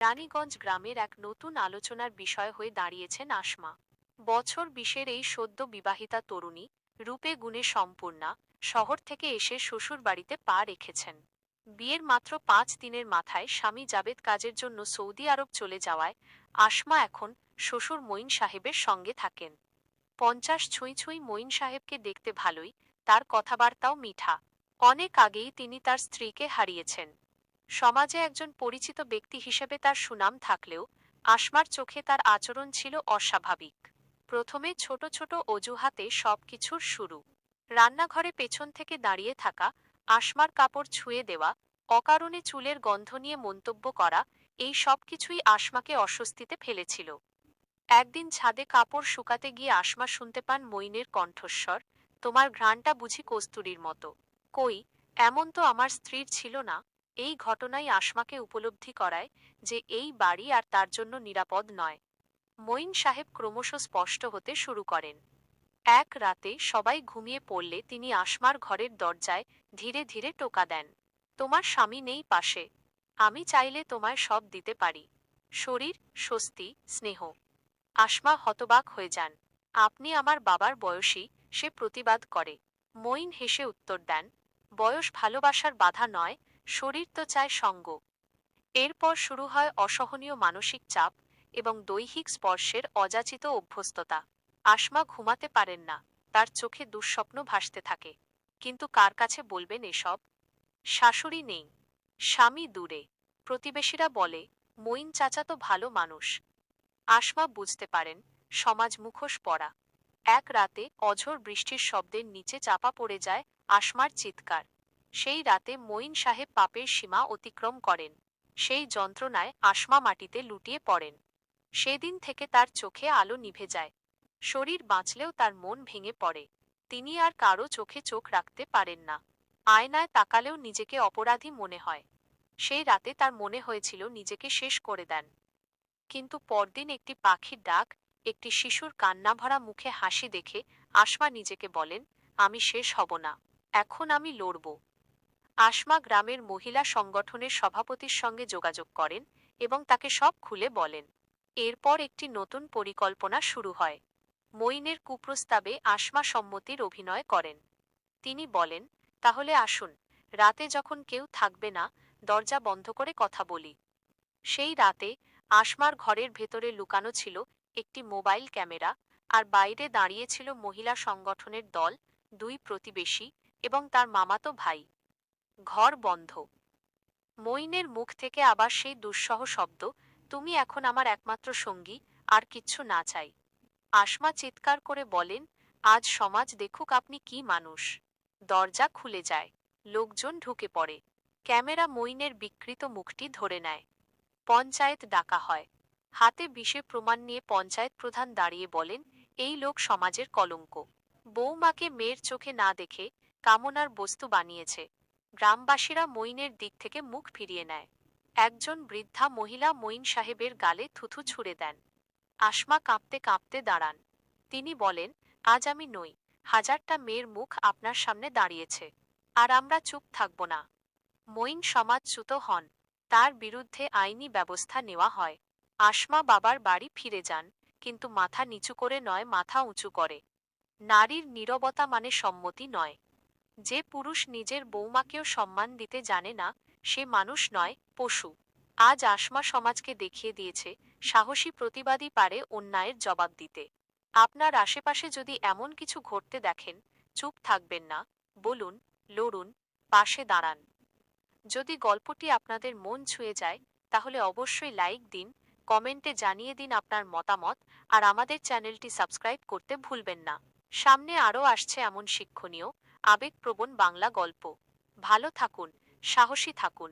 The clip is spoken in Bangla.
রানীগঞ্জ গ্রামের এক নতুন আলোচনার বিষয় হয়ে দাঁড়িয়েছেন আসমা। বছর বিশের এই সদ্য বিবাহিতা তরুণী রূপে গুণে সম্পূর্ণা শহর থেকে এসে শ্বশুর বাড়িতে পা রেখেছেন। বিয়ের মাত্র পাঁচ দিনের মাথায় স্বামী জাবেদ কাজের জন্য সৌদি আরব চলে যাওয়ায় আসমা এখন শ্বশুর মঈন সাহেবের সঙ্গে থাকেন। পঞ্চাশ ছুঁই ছুঁই মঈন সাহেবকে দেখতে ভালোই, তার কথাবার্তাও মিঠা। অনেক আগেই তিনি তার স্ত্রীকে হারিয়েছেন। সমাজে একজন পরিচিত ব্যক্তি হিসেবে তার সুনাম থাকলেও আসমার চোখে তার আচরণ ছিল অস্বাভাবিক। প্রথমে ছোট ছোট অজুহাতে সবকিছুর শুরু। রান্নাঘরে পেছন থেকে দাঁড়িয়ে থাকা, আসমার কাপড় ছুঁয়ে দেওয়া, অকারণে চুলের গন্ধ নিয়ে মন্তব্য করা, এই সব কিছুই আসমাকে অস্বস্তিতে ফেলেছিল। একদিন ছাদে কাপড় শুকাতে গিয়ে আসমা শুনতে পান মইনের কণ্ঠস্বর, তোমার ঘ্রাণটা বুঝি কস্তুরীর মতো। কই, এমন তো আমার স্ত্রীর ছিল না। এই ঘটনাই আসমাকে উপলব্ধি করায় যে এই বাড়ি আর তার জন্য নিরাপদ নয়। মঈন সাহেব ক্রমশ স্পষ্ট হতে শুরু করেন। এক রাতে সবাই ঘুমিয়ে পড়লে তিনি আসমার ঘরের দরজায় ধীরে ধীরে টোকা দেন। তোমার স্বামী নেই পাশে। আমি চাইলে তোমায় সব দিতে পারি। শরীর, স্বস্তি, স্নেহ আসমা হতবাক হয়ে যান। আপনি আমার বাবার বয়সী, সে প্রতিবাদ করে মঈন হেসে উত্তর দেন। বয়স ভালোবাসার বাধা নয় শরীর তো চায় সঙ্গ। এরপর শুরু হয় অসহনীয় মানসিক চাপ এবং দৈহিক স্পর্শের অযাচিত অভ্যস্ততা। আসমা ঘুমাতে পারেন না, তার চোখে দুঃস্বপ্ন ভাসতে থাকে। কিন্তু কার কাছে বলবেন এসব? শাশুড়ি নেই, স্বামী দূরে। প্রতিবেশীরা বলে, মঈন চাচা তো ভালো মানুষ। আসমা বুঝতে পারেন, সমাজ মুখোশ পড়া এক রাতে অঝোর বৃষ্টির শব্দের নিচে চাপা পড়ে যায় আসমার চিৎকার। সেই রাতে মঈন সাহেব পাপের সীমা অতিক্রম করেন। সেই যন্ত্রণায় আসমা মাটিতে লুটিয়ে পড়েন। সেদিন থেকে তার চোখে আলো নিভে যায়। শরীর বাঁচলেও তার মন ভেঙে পড়ে। তিনি আর কারও চোখে চোখ রাখতে পারেন না। আয়নায় তাকালেও নিজেকে অপরাধী মনে হয়। সেই রাতে তার মনে হয়েছিল নিজেকে শেষ করে দেন। কিন্তু পরদিন একটি পাখির ডাক, একটি শিশুর কান্নাভরা মুখে হাসি দেখে আসমা নিজেকে বলেন, আমি শেষ হব না। এখন আমি লড়ব। আসমা গ্রামের মহিলা সংগঠনের সভাপতির সঙ্গে যোগাযোগ করেন এবং তাকে সব খুলে বলেন। এরপর একটি নতুন পরিকল্পনা শুরু হয়। মইনের কুপ্রস্তাবে আসমা সম্মতির অভিনয় করেন। তিনি বলেন, তাহলে আসুন, রাতে যখন কেউ থাকবে না, দরজা বন্ধ করে কথা বলি। সেই রাতে আসমার ঘরের ভেতরে লুকানো ছিল একটি মোবাইল ক্যামেরা আর বাইরে দাঁড়িয়ে ছিল মহিলা সংগঠনের দল, দুই প্রতিবেশী এবং তার মামাতো ভাই। ঘর বন্ধ। মইনের মুখ থেকে আবার সেই দুঃসহ শব্দ, তুমি এখন আমার একমাত্র সঙ্গী, আর কিচ্ছু না চাই। আসমা চিৎকার করে বলেন, আজ সমাজ দেখুক আপনি কি মানুষ। দরজা খুলে যায়, লোকজন ঢুকে পড়ে। ক্যামেরা মইনের বিকৃত মুখটি ধরে নেয়। পঞ্চায়েত ডাকা হয়। হাতে বিষে প্রমাণ নিয়ে পঞ্চায়েত প্রধান দাঁড়িয়ে বলেন, এই লোক সমাজের কলঙ্ক। বৌমাকে মেয়ের চোখে না দেখে কামনার বস্তু বানিয়েছে। গ্রামবাসীরা মইনের দিক থেকে মুখ ফিরিয়ে নেয়। একজন বৃদ্ধা মহিলা মইন সাহেবের গালে থুথু ছুঁড়ে দেন। আসমা কাঁপতে কাঁপতে দাঁড়ান। তিনি বলেন, আজ আমি নই। হাজারটা মেয়ের মুখ আপনার সামনে দাঁড়িয়েছে। আর আমরা চুপ থাকব না। মঈন সমাজচ্যুত হন। তার বিরুদ্ধে আইনি ব্যবস্থা নেওয়া হয়। আসমা বাবার বাড়ি ফিরে যান, কিন্তু মাথা নিচু করে নয়, মাথা উঁচু করে। নারীর নীরবতা মানে সম্মতি নয়। যে পুরুষ নিজের বৌমাকেও সম্মান দিতে জানে না, সে মানুষ নয়, পশু। আজ আসমা সমাজকে দেখিয়ে দিয়েছে, সাহসী প্রতিবাদী পারে অন্যায়ের জবাব দিতে। আপনার আশেপাশে যদি এমন কিছু ঘটতে দেখেন, চুপ থাকবেন না, বলুন, লড়ুন, পাশে দাঁড়ান। যদি গল্পটি আপনাদের মন ছুঁয়ে যায়, তাহলে অবশ্যই লাইক দিন, কমেন্টে জানিয়ে দিন আপনার মতামত, আর আমাদের চ্যানেলটি সাবস্ক্রাইব করতে ভুলবেন না। সামনে আরও আসছে এমন শিক্ষণীয় আবেগপ্রবণ বাংলা গল্প। ভালো থাকুন সাহসী থাকুন।